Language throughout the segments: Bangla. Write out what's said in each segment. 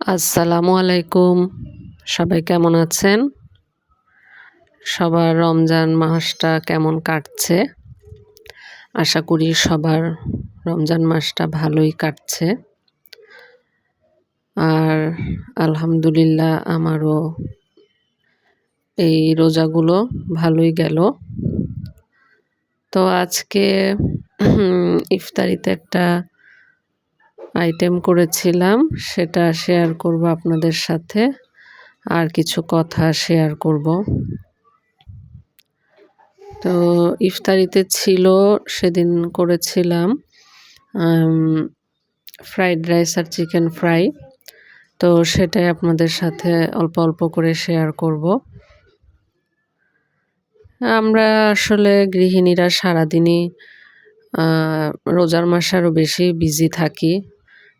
আসসালামু আলাইকুম। সবাই কেমন আছেন? সবার রমজান মাসটা কেমন কাটছে? আশা করি সবার রমজান মাসটা ভালোই কাটছে। আর আলহামদুলিল্লাহ আমারও এই রোজাগুলো ভালোই গেল। তো আজকে ইফতারিতে একটা আইটেম করেছিলাম, সেটা শেয়ার করব আপনাদের সাথে। আর কিছু কথা শেয়ার করব। তো ইফতারিতে ছিল, সেদিন করেছিলাম ফ্রাইড রাইস আর চিকেন ফ্রাই তো সেটাই আপনাদের সাথে অল্প অল্প করে শেয়ার করব। আমরা আসলে গৃহিণীরা সারাদিনই রোজার মাসে আরও বেশি বিজি থাকি।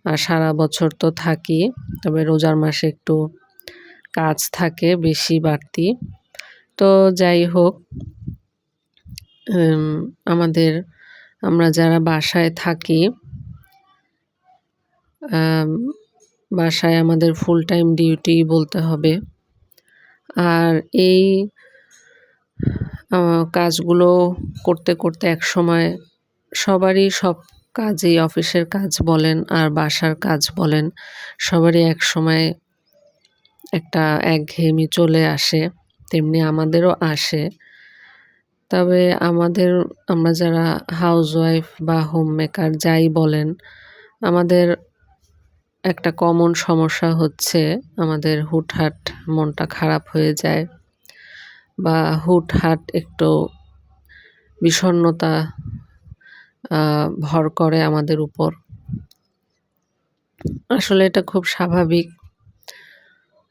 আর সারা বছর তো থাকি, তবে রোজার মাসে একটু কাজ থাকে, বেশি বাড়তি। তো যাই হোক আমাদের, আমরা যারা বাসায় থাকি বাসায় আমাদের ফুল টাইম ডিউটি বলতে হবে। আর এই কাজগুলো করতে করতে এক সময় সবারই সব কাজেই অফিসের কাজ বলেন আর বাসার কাজ বলেন, সবারই এক সময় একটা একঘেয়েমি চলে আসে, তেমনি আমাদেরও আসে। তবে আমাদের, আমরা যারা হাউসওয়াইফ বা হোম মেকার যাই বলেন, আমাদের একটা কমন সমস্যা হচ্ছে আমাদের হুটহাট মনটা খারাপ হয়ে যায় বা হুটহাট একটু বিষণ্নতা ভর করে আমাদের উপর। আসলে এটা খুব স্বাভাবিক।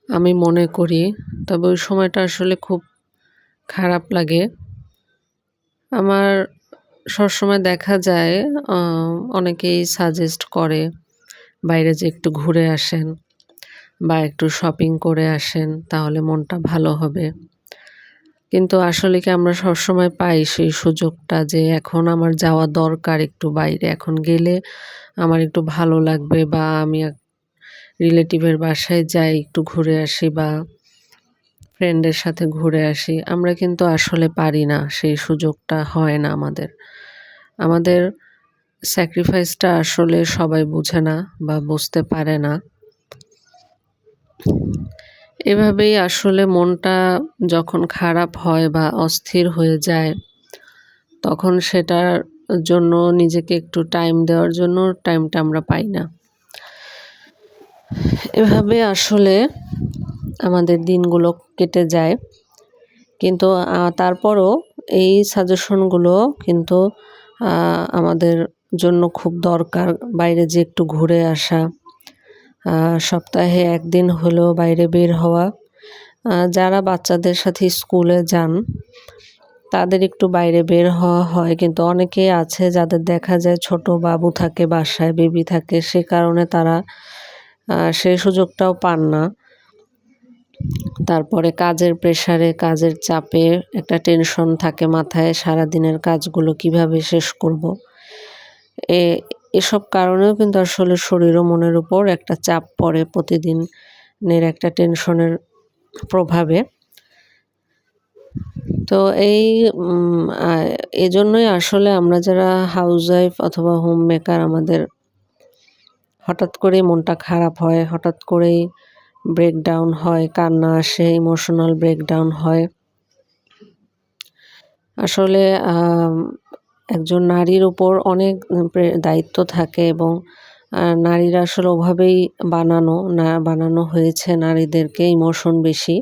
আমি মনে করি, তবে ওই সময়টা আসলে খুব খারাপ লাগে। আমার সবসময় দেখা যায় অনেকেই সাজেস্ট করে বাইরে যে একটু ঘুরে আসেন বা একটু শপিং করে আসেন, তাহলে মনটা ভালো হবে। কিন্তু আসলে কি আমরা সবসময় পাই সেই সুযোগটা যে এখন আমার যাওয়া দরকার একটু বাইরে? এখন গেলে আমার একটু ভালো লাগবে বা আমি রিলেটিভের বাসায় যাই, একটু ঘুরে আসি বা ফ্রেন্ডের সাথে ঘুরে আসি, আমরা কিন্তু আসলে পারি না, সেই সুযোগটা হয় না আমাদের। আমাদের স্যাক্রিফাইসটা আসলে সবাই বুঝে না বা বুঝতে পারে না। এভাবেই আসলে মনটা যখন খারাপ হয় বা অস্থির হয়ে যায়, তখন সেটার জন্য নিজেকে একটু টাইম দেওয়ার জন্য টাইমটা আমরা পাই না। এভাবে আসলে আমাদের দিনগুলো কেটে যায়। কিন্তু তারপরও এই সাজেশনগুলো কিন্তু আমাদের জন্য খুব দরকার। বাইরে যে একটু ঘুরে আসা সপ্তাহে একদিন হলেও বাইরে বের হওয়া। যারা বাচ্চাদের সাথে স্কুলে যান, তাদের একটু বাইরে বের হওয়া হয়। কিন্তু অনেকেই আছে যাদের দেখা যায় ছোট বাবু থাকে, বাসায় বেবি থাকে, সে কারণে তারা সেই সুযোগটাও পান না। তারপরে কাজের প্রেশারে, কাজের চাপে একটা টেনশন থাকে মাথায় সারা দিনের কাজগুলো কীভাবে শেষ করব। এ এসব কারণেও কিন্তু আসলে শরীর ও মনের উপর একটা চাপ পড়ে প্রতিদিনের একটা টেনশনের প্রভাবে। তো এই এজন্যই আসলে আমরা যারা হাউস ওয়াইফ অথবা হোম মেকার আমাদের হঠাৎ করে মনটা খারাপ হয়, হঠাৎ করেই ব্রেকডাউন হয়, কান্না আসে ইমোশনাল ব্রেকডাউন হয়। আসলে একজন নারীর উপর অনেক দায়িত্ব থাকে এবং নারীরা আসলে ওভাবেই বানানো, না, বানানো হয়েছে নারীদেরকে ইমোশন বেশি।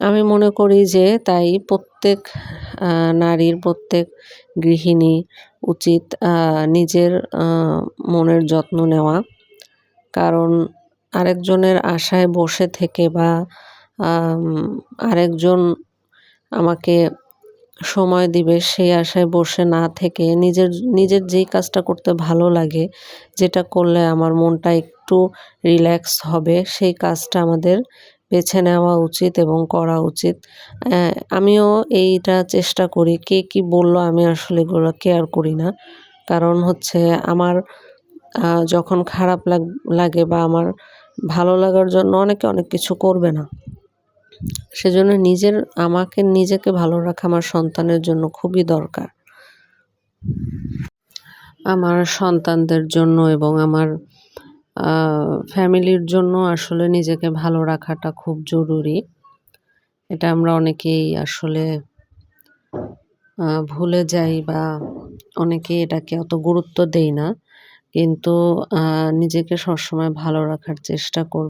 আমি মনে করি যে তাই প্রত্যেক নারীর প্রত্যেক গৃহিণী উচিত নিজের মনের যত্ন নেওয়া। কারণ আরেকজনের আশায় বসে থেকে বা আরেকজন আমাকে সময় দিবে সেই আশায় বসে না থেকে, নিজের নিজের যেই কাজটা করতে ভালো লাগে, যেটা করলে আমার মনটা একটু রিল্যাক্স হবে, সেই কাজটা আমাদের বেছে নেওয়া উচিত এবং করা উচিত। আমিও এইটা চেষ্টা করি, কে কি বলল আমি আসলে এগুলো কেয়ার করি না। কারণ হচ্ছে আমার যখন খারাপ লাগে বা আমার ভালো লাগার জন্য অনেকে অনেক কিছু করবে না। সেজন্য নিজের, আমাকে নিজেকে ভালো রাখা আমার সন্তানের জন্য খুবই দরকার। আমার সন্তানদের জন্য এবং আমার ফ্যামিলির জন্য আসলে নিজেকে ভালো রাখাটা খুব জরুরি। এটা আমরা অনেকেই আসলে ভুলে যাই বা অনেকেই এটাকে অত গুরুত্ব দেই না। কিন্তু নিজেকে সবসময় ভালো রাখার চেষ্টা করব।